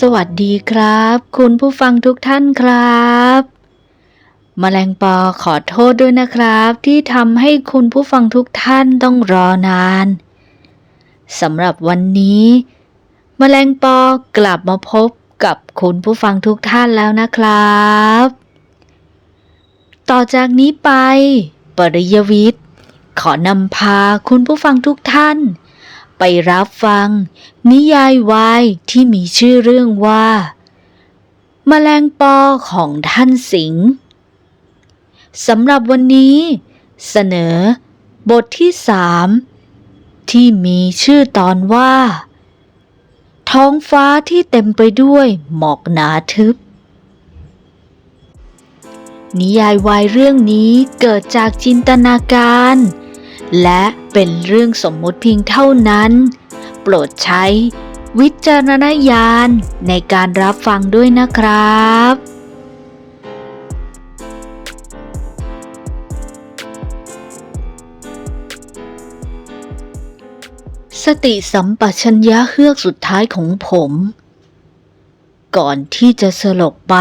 สวัสดีครับ คุณผู้ฟังทุกท่านครับมแมลงปอขอโทษด้วยนะครับ ที่ทำให้คุณผู้ฟังทุกท่านต้องรอนานสำหรับวันนี้มแมลงปอกลับมาพบกับคุณผู้ฟังทุกท่านแล้วนะครับ ต่อจากนี้ไป ปริยวิทย์ ขอนำพาคุณผู้ฟังทุกท่าน ไปรับฟัง นิยายวายที่มีชื่อเรื่องว่า แมลงปอของท่านสิงห์สำหรับวันนี้ เสนอ บทที่สามที่มีชื่อตอนว่า ท้องฟ้าที่เต็มไปด้วยหมอกหนาทึบ นิยายวายเรื่องนี้เกิดจากจินตนาการ และเป็นเรื่องสมมุติเพียงเท่านั้น โปรดใช้วิจารณญาณในการรับฟังด้วยนะครับสติสัมปชัญญะเฮือกสุดท้ายของผม ก่อนที่จะสลบไป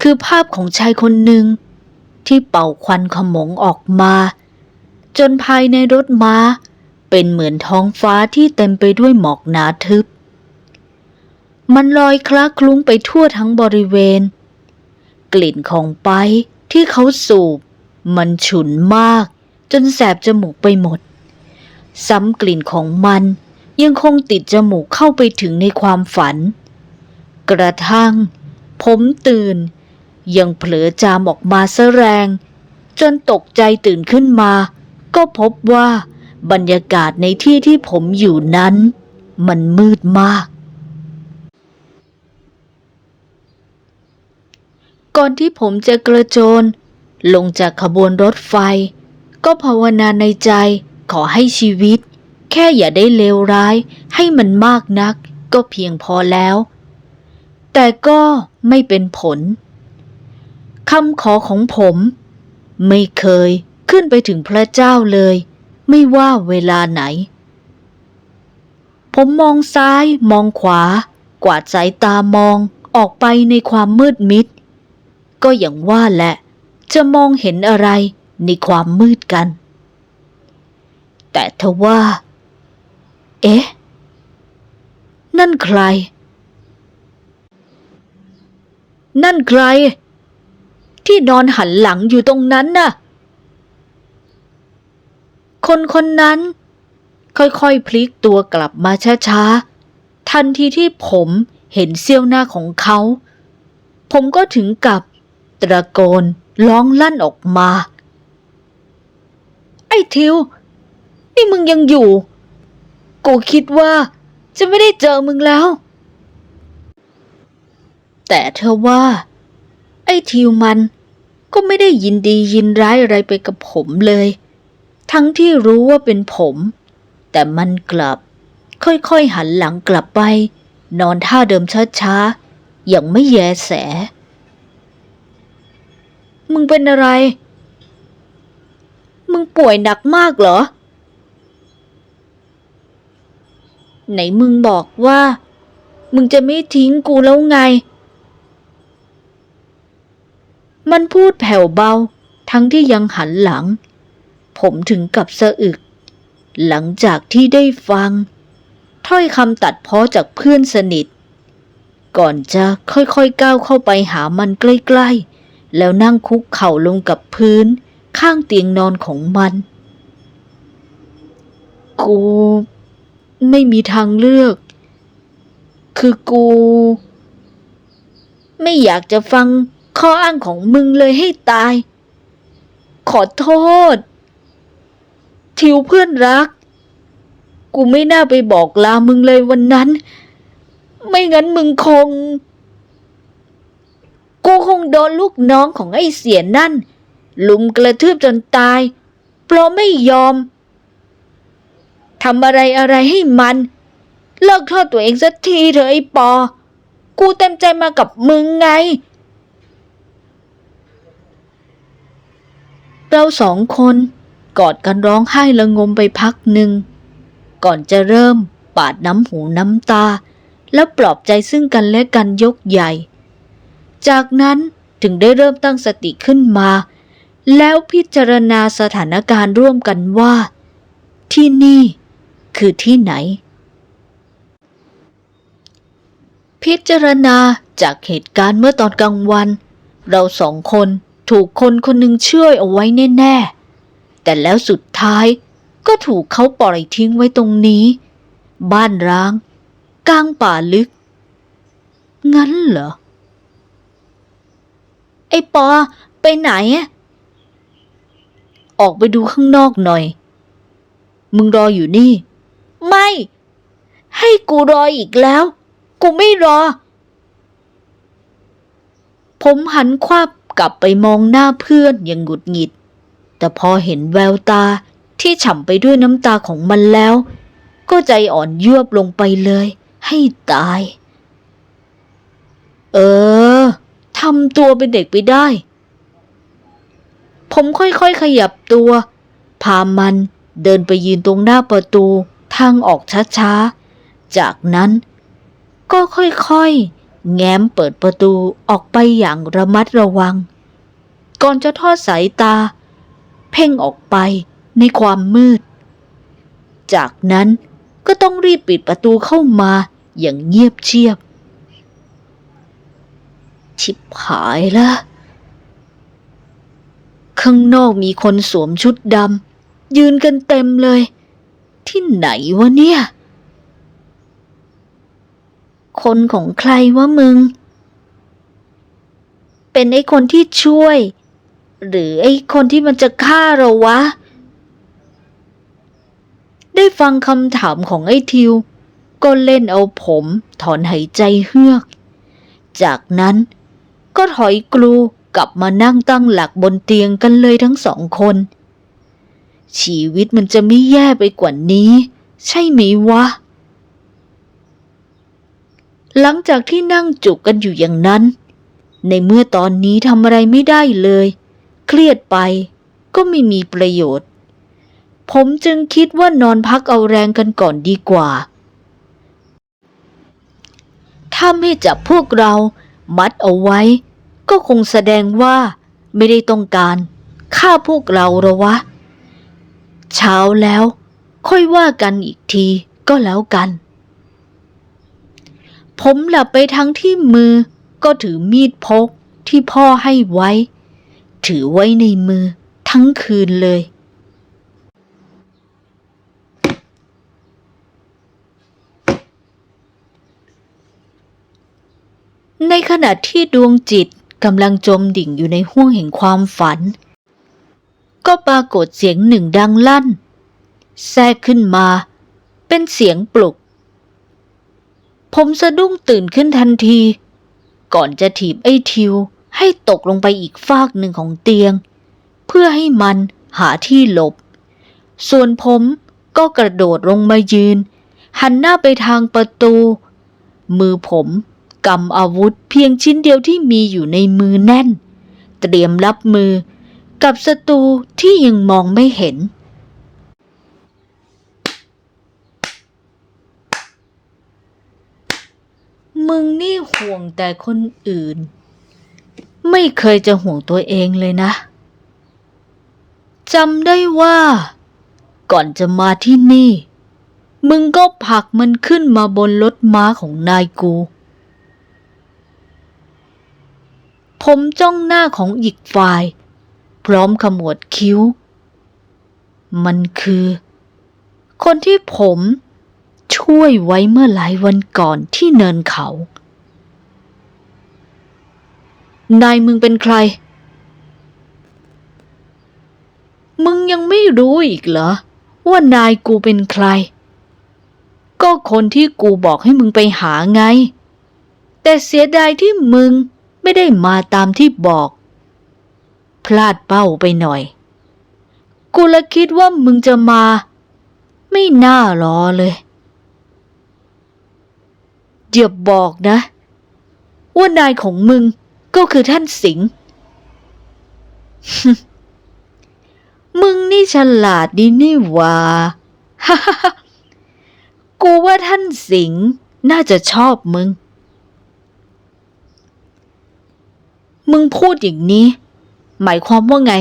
คือภาพของชายคนหนึ่งที่เป่าควันขมงออกมา จนภายในรถม้า เป็นเหมือนท้องฟ้าที่เต็มไปด้วยหมอกหนาทึบ มันลอยคล้าคลุ้งไปทั่วทั้งบริเวณ กลิ่นของไปที่เขาสูบ มันฉุนมาก จนแสบจมูกไปหมด ซ้ำกลิ่นของมันยังคงติดจมูกเข้าไปถึงในความฝัน กระทั่ง ผมตื่น ยังเผลอจามออกมาซะแรง จนตกใจตื่นขึ้นมา ก็พบว่าบรรยากาศในที่ที่ผมอยู่นั้น มันมืดมาก ก่อนที่ผมจะกระโจน ลงจากขบวนรถไฟ ก็ภาวนาในใจขอให้ชีวิต แค่อย่าได้เลวร้ายให้มันมากนัก ก็เพียงพอแล้ว แต่ก็ไม่เป็นผลคำขอของผม ไม่เคย ขึ้นไปถึงพระเจ้าเลย ไม่ว่าเวลาไหน ผมมองซ้ายมองขวา กวาดสายตามองออกไปในความมืดมิด ก็อย่างว่าแหละ จะมองเห็นอะไรในความมืดกัน แต่ทว่า เอ๊ะ นั่นใคร นั่นใคร ที่นอนหันหลังอยู่ตรงนั้นน่ะ คนคนนั้น ค่อยๆพลิกตัวกลับมาช้าๆ ทันทีที่ผมเห็นเสี้ยวหน้าของเขา ผมก็ถึงกับตะโกนร้องลั่นออกมา ไอ้ทิว นี่มึงยังอยู่ กูคิดว่าจะไม่ได้เจอมึงแล้ว แต่เธอว่า ไอ้ทิวมันก็ไม่ได้ยินดียินร้ายอะไรไปกับผมเลย ทั้งที่รู้ว่าเป็นผม แต่มันกลับ ค่อยๆหันหลังกลับไป นอนท่าเดิมช้าๆ อย่างไม่แยแส มึงเป็นอะไร มึงป่วยหนักมากเหรอ ไหนมึงบอกว่า มึงจะไม่ทิ้งกูแล้วไง มันพูดแผ่วเบา ทั้งที่ยังหันหลัง ผมถึงกับสะอึก หลังจากที่ได้ฟัง ถ้อยคำตัดพ้อจากเพื่อนสนิท ก่อนจะค่อยๆก้าวเข้าไปหามันใกล้ๆ แล้วนั่งคุกเข่าลงกับพื้น ข้างเตียงนอนของมัน กูไม่มีทางเลือก คือกู ไม่อยากจะฟังข้ออ้างของมึงเลยให้ตาย ขอโทษ ทิวเพื่อนรัก กูไม่น่าไปบอกลามึงเลยวันนั้น ไม่งั้นมึงคง กูคงโดนลูกน้องของไอ้เสียนั่น ลุมกระทืบจนตาย เพราะไม่ยอมทำอะไรอะไรให้มัน เลิกโทษตัวเองสักทีเถอะไอ้ปอ กูเต็มใจมากับมึงไง เราสองคน กอดกันร้องไห้ละงมไปพักหนึ่ง ก่อนจะเริ่มปาดน้ำหูน้ำตา แล้วปลอบใจซึ่งกันและกันยกใหญ่ จากนั้นถึงได้เริ่มตั้งสติขึ้นมา แล้วพิจารณาสถานการณ์ร่วมกันว่า ที่นี่คือที่ไหน พิจารณาจากเหตุการณ์เมื่อตอนกลางวัน เราสองคนถูกคนคนหนึ่งเชื่อเอาไว้แน่ๆ แต่แล้วสุดท้ายก็ถูกเขาปล่อยทิ้งไว้ตรงนี้ บ้านร้างกลางป่าลึก งั้นเหรอ ไอปอ ไปไหนอะออกไปดูข้างนอกหน่อย มึงรออยู่นี่ ไม่ ให้กูรออีกแล้ว กูไม่รอ ผมหันควับกลับไปมองหน้าเพื่อนอย่างหงุดหงิด แต่พอเห็นแววตาที่ฉ่ำไปด้วยน้ำตาของมันแล้ว ก็ใจอ่อนเยวบลงไปเลย ให้ตาย เออทำตัวเป็นเด็กไปได้ ผมค่อยๆขยับตัว พามันเดินไปยืนตรงหน้าประตูทางออกช้าๆ จากนั้นก็ค่อยๆ แง้มเปิดประตูออกไปอย่างระมัดระวัง ก่อนจะทอดสายตา พ่งออกไปในความมืด จากนั้นก็ต้องรีบปิดประตูเข้ามาอย่างเงียบเชียบ ชิบหายละข้างนอกมีคนสวมชุดดำยืนกันเต็มเลย ที่ไหนวะเนี่ย คนของใครวะมึง เป็นไอ้คนที่ช่วย หรือไอ้คนที่มันจะฆ่าเราวะ ได้ฟังคำถามของไอ้ทิว ก็เล่นเอาผมถอนหายใจเฮือก จากนั้นก็ถอยกลูกลับมานั่งตั้งหลักบนเตียงกันเลยทั้งสองคน ชีวิตมันจะไม่แย่ไปกว่านี้ ใช่ไหมวะ หลังจากที่นั่งจุกกันอยู่อย่างนั้น ในเมื่อตอนนี้ทำอะไรไม่ได้เลย เครียดไปก็ไม่มีประโยชน์ ผมจึงคิดว่านอนพักเอาแรงกันก่อนดีกว่า ถ้าไม่จับพวกเรามัดเอาไว้ ก็คงแสดงว่าไม่ได้ต้องการฆ่าพวกเราหรอวะ เช้าแล้ว ค่อยว่ากันอีกทีก็แล้วกัน ผมหลับไปทั้งที่มือก็ถือมีดพกที่พ่อให้ไว้ ถือไว้ในมือทั้งคืนเลย ในขณะที่ดวงจิตกำลังจมดิ่งอยู่ในห้วงแห่งความฝัน ก็ปรากฏเสียงหนึ่งดังลั่น แทรกขึ้นมา เป็นเสียงปลุก ผมสะดุ้งตื่นขึ้นทันที ก่อนจะถีบไอ้ทิว ให้ตกลงไปอีกฟากหนึ่งของเตียง เพื่อให้มันหาที่หลบ ส่วนผมก็กระโดดลงมายืน หันหน้าไปทางประตู มือผมกำอาวุธเพียงชิ้นเดียวที่มีอยู่ในมือแน่น เตรียมรับมือกับศัตรูที่ยังมองไม่เห็น มึงนี่ห่วงแต่คนอื่น ไม่เคยจะห่วงตัวเองเลยนะจำได้ว่า ก่อนจะมาที่นี่ มึงก็ผลักมันขึ้นมาบนรถม้าของนายกู ผมจ้องหน้าของอีกฝ่าย พร้อมขมวดคิ้ว มันคือ คนที่ผมช่วยไว้เมื่อหลายวันก่อนที่เนินเขา นายมึงเป็นใคร มึงยังไม่รู้อีกเหรอ ว่านายกูเป็นใคร ก็คนที่กูบอกให้มึงไปหาไง แต่เสียดายที่มึงไม่ได้มาตามที่บอก พลาดเป้าไปหน่อย กูละคิดว่ามึงจะมา ไม่น่ารอเลยอย่าบอกนะ ว่านายของมึง ก็คือท่านสิงห์มึงนี่ฉลาดดีนี่ว่ากูว่าท่านสิงห์น่าจะชอบมึง มึงพูดอย่างนี้ หมายความว่าไง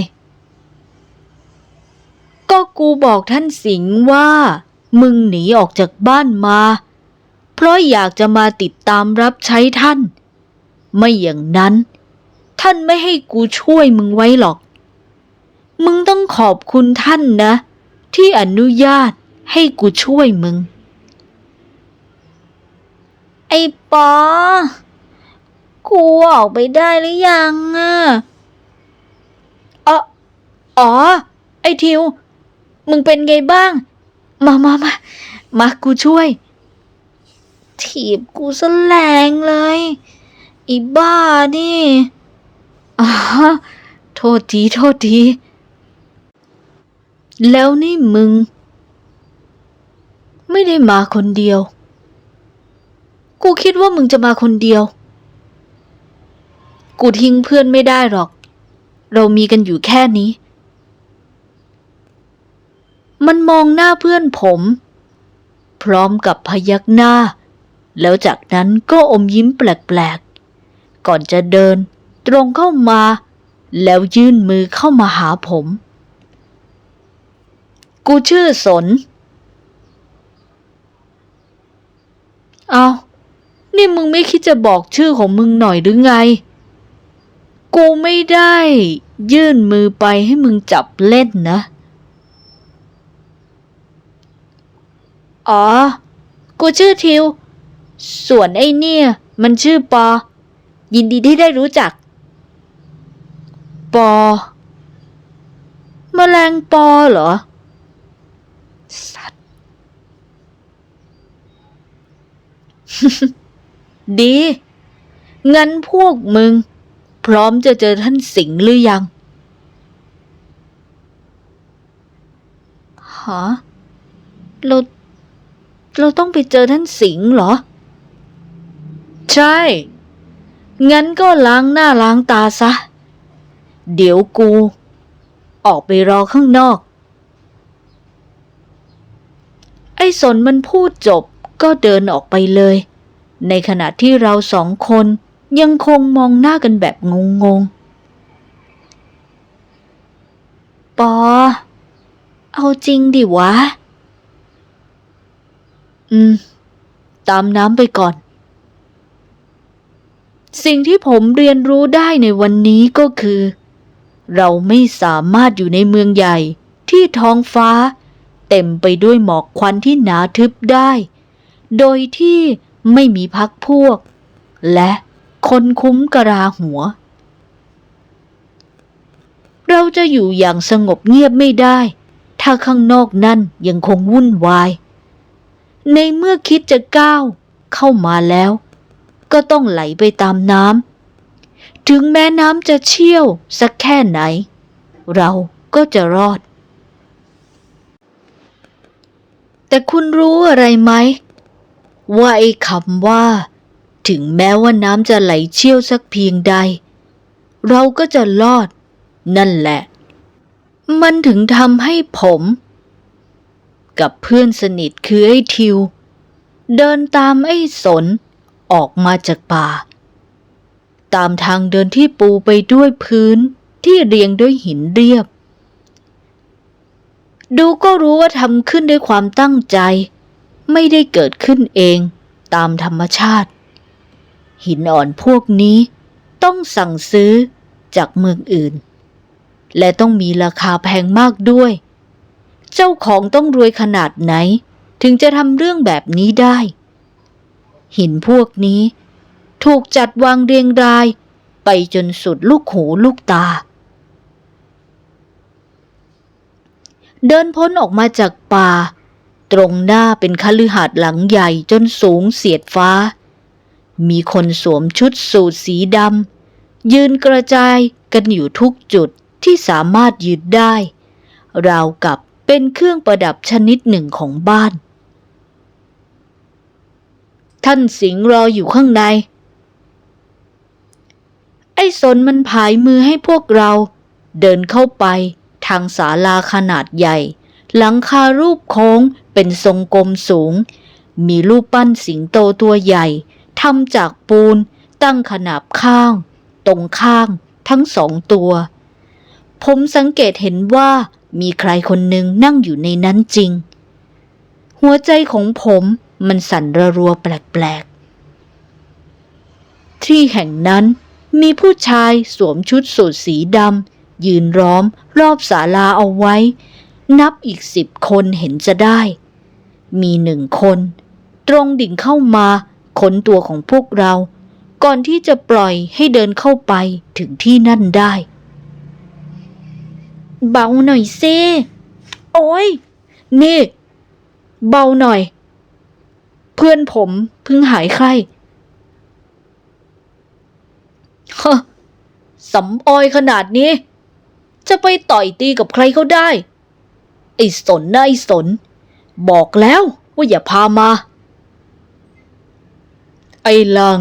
ก็กูบอกท่านสิงห์ว่า มึงหนีออกจากบ้านมา เพราะอยากจะมาติดตามรับใช้ท่าน ไม่อย่างนั้น ท่านไม่ให้กูช่วยมึงไว้หรอก มึงต้องขอบคุณท่านนะ ที่อนุญาตให้กูช่วยมึง ไอ้ปอ กูออกไปได้หรือยังอะอ๋ออ๋อ ไอ้ทิว มึงเป็นไงบ้าง มามามามากูช่วยถีบกูซะแรงเลย อีบ้านี่อ๋อโทษที โทษที แล้วนี่มึง ไม่ได้มาคนเดียว กูคิดว่ามึงจะมาคนเดียว กูทิ้งเพื่อนไม่ได้หรอก เรามีกันอยู่แค่นี้ มันมองหน้าเพื่อนผม พร้อมกับพยักหน้า แล้วจากนั้นก็อมยิ้มแปลก ก่อนจะเดิน ตรงเข้ามา แล้วยื่นมือเข้ามาหาผม กูชื่อสน เอานี่มึงไม่คิดจะบอกชื่อของมึงหน่อยหรือไง กูไม่ได้ ยื่นมือไปให้มึงจับเล่นนะ อ๋อ กูชื่อทิว ส่วนไอ้เนี่ย มันชื่อปอ ยินดีที่ได้รู้จัก ปอแมลงปอเหรอ สัตว์ ดี งั้นพวกมึง พร้อมจะเจอท่านสิงห์หรือยังฮะเราเราต้องไปเจอท่านสิงห์เหรอ ใช่ งั้นก็ล้างหน้าล้างตาซะ เดี๋ยวกู ออกไปรอข้างนอก ไอ้สนมันพูดจบก็เดินออกไปเลย ในขณะที่เราสองคนยังคงมองหน้ากันแบบงงๆปอ เอาจริงดิวะ อืม ตามน้ำไปก่อน สิ่งที่ผมเรียนรู้ได้ในวันนี้ก็คือ เราไม่สามารถอยู่ในเมืองใหญ่ที่ท้องฟ้า เต็มไปด้วยหมอกควันที่หนาทึบได้ โดยที่ไม่มีพักพวก และคนคุ้มกระลาหัว เราจะอยู่อย่างสงบเงียบไม่ได้ ถ้าข้างนอกนั่นยังคงวุ่นวาย ในเมื่อคิดจะก้าวเข้ามาแล้ว ก็ต้องไหลไปตามน้ำถึงแม้น้ำจะเชี่ยวสักแค่ไหน เราก็จะรอด แต่คุณรู้อะไรไหม ว่าไอ้คำว่า ถึงแม้ว่าน้ำจะไหลเชี่ยวสักเพียงใด เราก็จะรอด นั่นแหละ มันถึงทำให้ผม กับเพื่อนสนิทคือไอ้ทิว เดินตามไอ้สน ออกมาจากป่า ตามทางเดินที่ปูไปด้วยพื้นที่เรียงด้วยหินเรียบ ดูก็รู้ว่าทำขึ้นด้วยความตั้งใจ ไม่ได้เกิดขึ้นเองตามธรรมชาติ หินอ่อนพวกนี้ต้องสั่งซื้อจากเมืองอื่น และต้องมีราคาแพงมากด้วย เจ้าของต้องรวยขนาดไหน ถึงจะทำเรื่องแบบนี้ได้ หินพวกนี้ ถูกจัดวางเรียงราย ไปจนสุดลูกหูลูกตา เดินพ้นออกมาจากป่า ตรงหน้าเป็นคฤหาสน์หลังใหญ่จนสูงเสียดฟ้า มีคนสวมชุดสูทสีดำยืนกระจายกันอยู่ทุกจุดที่สามารถยืนได้ ราวกับเป็นเครื่องประดับชนิดหนึ่งของบ้าน ท่านสิงห์รออยู่ข้างใน ไอ้สนมันผายมือให้พวกเรา เดินเข้าไปทางศาลาขนาดใหญ่ หลังคารูปโค้งเป็นทรงกลมสูง มีรูปปั้นสิงโตตัวใหญ่ทำจากปูน ตั้งขนาบข้าง ตรงข้างทั้งสองตัว ผมสังเกตเห็นว่ามีใครคนหนึ่งนั่งอยู่ในนั้นจริง หัวใจของผม มันสั่นระรัวแปลกๆ ที่แห่งนั้นมีผู้ชายสวมชุดสูทสีดำยืนล้อมรอบศาลาเอาไว้ นับอีกสิบคนเห็นจะได้ มีหนึ่งคน ตรงดิ่งเข้ามาค้นตัวของพวกเรา ก่อนที่จะปล่อยให้เดินเข้าไปถึงที่นั่นได้ เบาหน่อยเซโอ้ยนี่ เบาหน่อย เพื่อนผมเพิ่งหายไข้ฮะสำออยขนาดนี้ จะไปต่อยตีกับใครเขาได้ ไอ้สนนะไอ้สน บอกแล้วว่าอย่าพามา ไอ้ลัง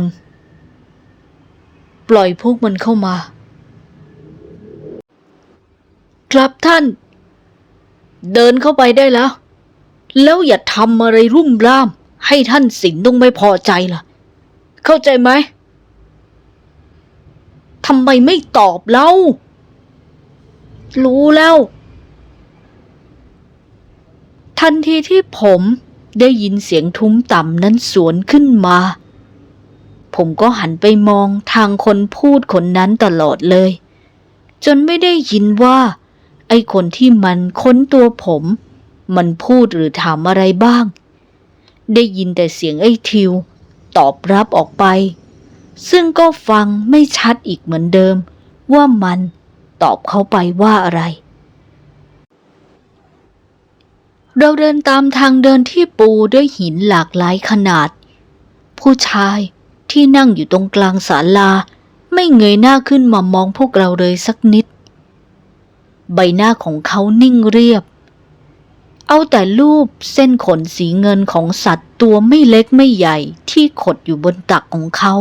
ปล่อยพวกมันเข้ามา ครับท่าน เดินเข้าไปได้แล้ว แล้วอย่าทำอะไรรุ่มร่าม ให้ท่านสินต้องไม่พอใจล่ะ เข้าใจไหมทำไมไม่ตอบเล่า รู้แล้ว ทันทีที่ผมได้ยินเสียงทุ้มต่ำนั้นสวนขึ้นมา ผมก็หันไปมองทางคนพูดคนนั้นตลอดเลย จนไม่ได้ยินว่า ไอ้คนที่มันค้นตัวผม มันพูดหรือถามอะไรบ้าง ได้ยินแต่เสียงไอ้ทิว ตอบรับออกไป ซึ่งก็ฟังไม่ชัดอีกเหมือนเดิม ว่ามันตอบเขาไปว่าอะไร เราเดินตามทางเดินที่ปูด้วยหินหลากหลายขนาด ผู้ชายที่นั่งอยู่ตรงกลางศาลา ไม่เงยหน้าขึ้นมามองพวกเราเลยสักนิด ใบหน้าของเขานิ่งเรียบ เอาแต่รูปเส้นขนสีเงินของสัตว์ตัวไม่เล็กไม่ใหญ่ที่ขดอยู่บนตักของเขา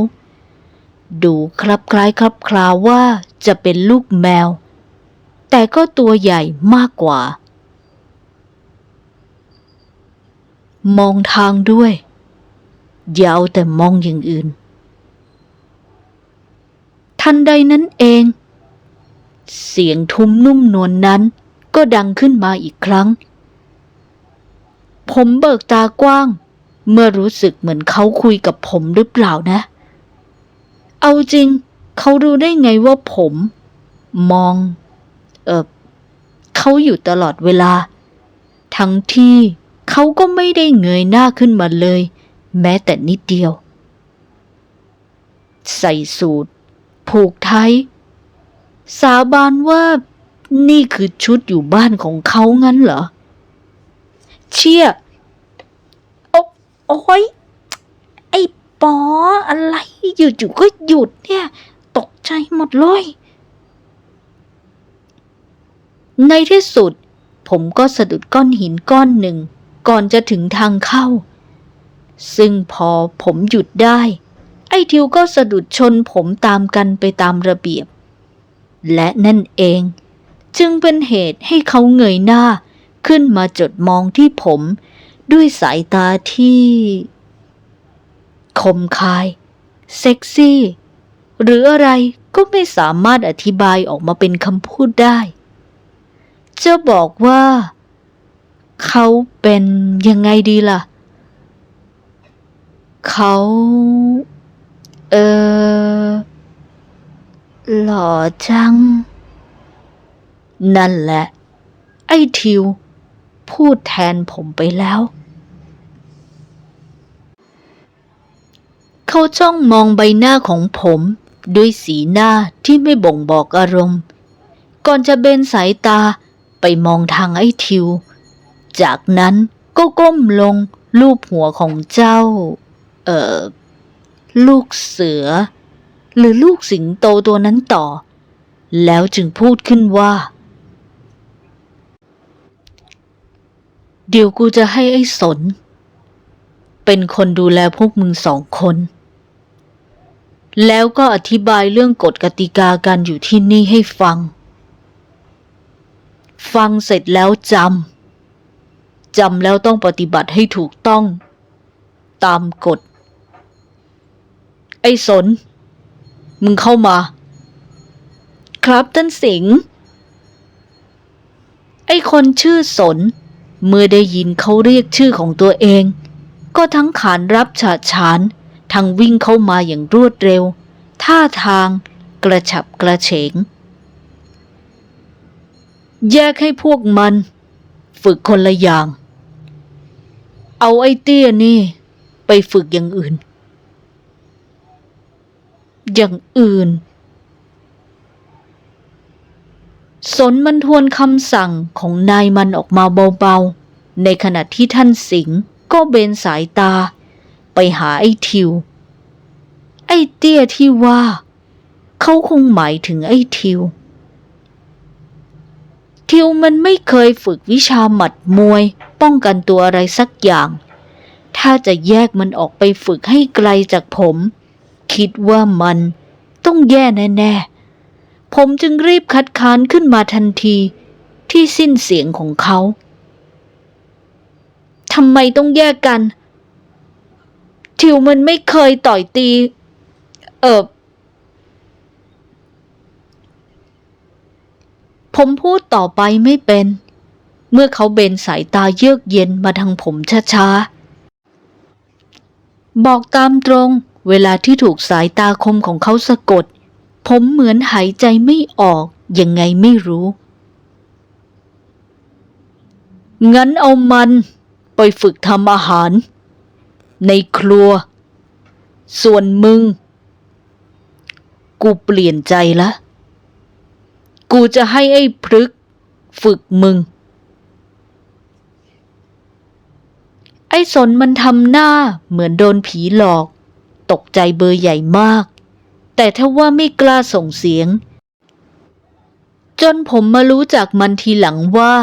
ดูครับคล้ายครับคลาว่าจะเป็นลูกแมว แต่ก็ตัวใหญ่มากกว่า มองทางด้วย อย่าเอาแต่มองอย่างอื่น ทันใดนั้นเอง เสียงทุ้มนุ่มนวลนนั้นก็ดังขึ้นมาอีกครั้ง ผมเบิกตากว้าง เมื่อรู้สึกเหมือนเขาคุยกับผมหรือเปล่านะ เอาจริง เขารู้ได้ไงว่าผม มอง เออเขาอยู่ตลอดเวลา ทั้งที่เขาก็ไม่ได้เงยหน้าขึ้นมาเลย แม้แต่นิดเดียว ใส่สูตร ผูกไทย สาบานว่านี่คือชุดอยู่บ้านของเขางั้นเหรอ เชี่ย โอ้ยไอ้ปออะไรอยู่ๆก็หยุดเนี่ย ตกใจหมดเลย ในที่สุด ผมก็สะดุดก้อนหินก้อนหนึ่ง ก่อนจะถึงทางเข้า ซึ่งพอผมหยุดได้ ไอ้ทิวก็สะดุดชนผมตามกันไปตามระเบียบ และนั่นเอง จึงเป็นเหตุให้เขาเงยหน้าขึ้นมาจดมองที่ผม ด้วยสายตาที่ คมคาย เซ็กซี่ หรืออะไรก็ไม่สามารถอธิบายออกมาเป็นคำพูดได้ จะบอกว่า เขาเป็นยังไงดีล่ะ เขา เออ หล่อจัง นั่นแหละ ไอ้ทิว พูดแทนผมไปแล้ว เขาจ้องมองใบหน้าของผม ด้วยสีหน้าที่ไม่บ่งบอกอารมณ์ ก่อนจะเบนสายตาไปมองทางไอ้ทิว จากนั้นก็ก้มลงลูบหัวของเจ้า เอ่อ ลูกเสือ หรือลูกสิงโตตัวนั้นต่อ แล้วจึงพูดขึ้นว่า เดี๋ยวกูจะให้ไอ้สน เป็นคนดูแลพวกมึงสองคน แล้วก็อธิบายเรื่องกฎกติกาการอยู่ที่นี่ให้ฟัง ฟังเสร็จแล้วจำจำแล้วต้องปฏิบัติให้ถูกต้อง ตามกฎ ไอ้สน มึงเข้ามา ครับท่านสิงห์ไอ้คนชื่อสน เมื่อได้ยินเขาเรียกชื่อของตัวเอง ก็ทั้งขานรับฉาฉาน ทั้งวิ่งเข้ามาอย่างรวดเร็ว ท่าทางกระฉับกระเฉง แยกให้พวกมัน ฝึกคนละอย่าง เอาไอ้เตี้ยนี่ ไปฝึกอย่างอื่น อย่างอื่น สนมันทวนคำสั่งของนายมันออกมาเบาๆ ในขณะที่ท่านสิงห์ก็เบนสายตา ไปหาไอ้ทิว ไอ้เตี้ยที่ว่า เขาคงหมายถึงไอ้ทิว ทิวมันไม่เคยฝึกวิชาหมัดมวย ป้องกันตัวอะไรสักอย่าง ถ้าจะแยกมันออกไปฝึกให้ไกลจากผม คิดว่ามันต้องแย่แน่ๆ ผมจึงรีบคัดค้านขึ้นมาทันทีที่สิ้นเสียงของเขาทำไมต้องแยกกัน ทิวมันไม่เคยต่อยตี เออผมพูดต่อไปไม่เป็น เมื่อเขาเบนสายตาเยือกเย็นมาทางผมช้าๆ บอกตามตรง เวลาที่ถูกสายตาคมของเขาสะกด ผมเหมือนหายใจไม่ออก ยังไงไม่รู้ งั้นเอามัน ไปฝึกทำอาหาร ในครัว ส่วนมึง กูเปลี่ยนใจละ กูจะให้ไอ้พฤกฝึกมึง ไอ้สนมันทำหน้าเหมือนโดนผีหลอก ตกใจเบอร์ใหญ่มาก แต่ถ้าว่าไม่กล้าส่งเสียง จนผมมารู้จากมันทีหลังว่า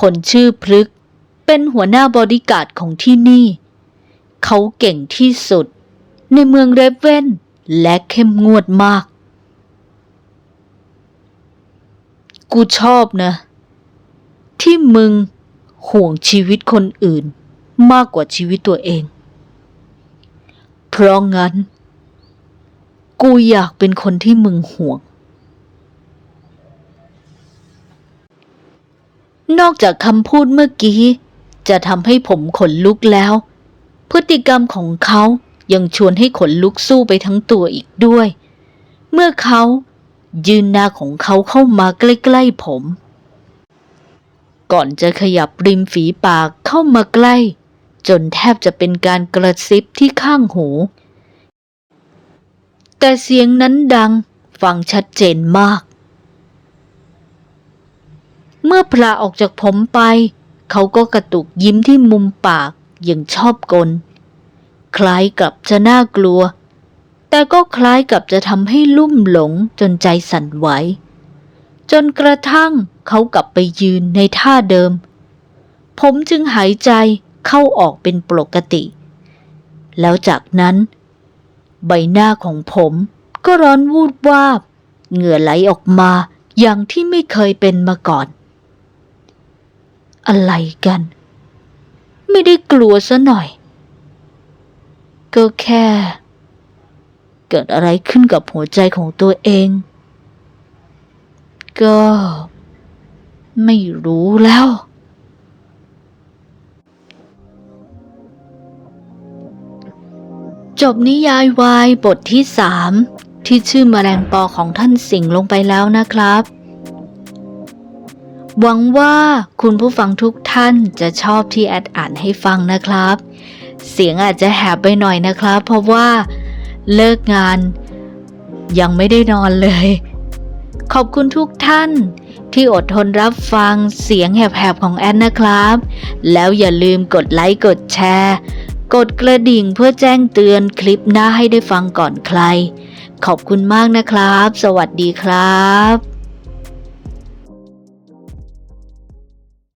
คนชื่อพฤกเป็นหัวหน้าบอดี้การ์ดของที่นี่ เขาเก่งที่สุด ในเมืองเรเวนและเข้มงวดมาก กูชอบนะ ที่มึงห่วงชีวิตคนอื่นมากกว่าชีวิตตัวเอง เพราะงั้น กูอยากเป็นคนที่มึงห่วง นอกจากคำพูดเมื่อกี้ จะทำให้ผมขนลุกแล้ว พฤติกรรมของเขายังชวนให้ขนลุกสู้ไปทั้งตัวอีกด้วย เมื่อเขายืนหน้าของเขาเข้ามาใกล้ๆผม ก่อนจะขยับริมฝีปากเข้ามาใกล้ จนแทบจะเป็นการกระซิบที่ข้างหู แต่เสียงนั้นดังฟังชัดเจนมาก เมื่อพลาออกจากผมไป เขาก็กระตุกยิ้มที่มุมปากอย่างชอบกล คล้ายกับจะน่ากลัว แต่ก็คล้ายกับจะทำให้ลุ่มหลงจนใจสั่นไหว จนกระทั่งเขากลับไปยืนในท่าเดิม ผมจึงหายใจเข้าออกเป็นปกติ แล้วจากนั้น ใบหน้าของผมก็ร้อนวูดวาบ เหงื่อไหลออกมาอย่างที่ไม่เคยเป็นมาก่อน อะไรกัน ไม่ได้กลัวซะหน่อย ก็แค่ เกิดอะไรขึ้นกับหัวใจของตัวเอง ก็ ไม่รู้แล้ว จบนิยายวายบทที่สามที่ชื่อแมลงปอของท่านสิงห์ลงไปแล้วนะครับ หวังว่าคุณผู้ฟังทุกท่านจะชอบที่แอดอ่านให้ฟังนะครับ เสียงอาจจะแหบไปหน่อยนะครับ เพราะว่าเลิกงานยังไม่ได้นอนเลย ขอบคุณทุกท่านที่อดทนรับฟังเสียงแหบๆของแอดนะครับ แล้วอย่าลืมกดไลค์กดแชร์ กดกระดิ่งเพื่อแจ้งเตือนคลิปหน้าให้ได้ฟังก่อนใคร ขอบคุณมากนะครับ สวัสดีครับ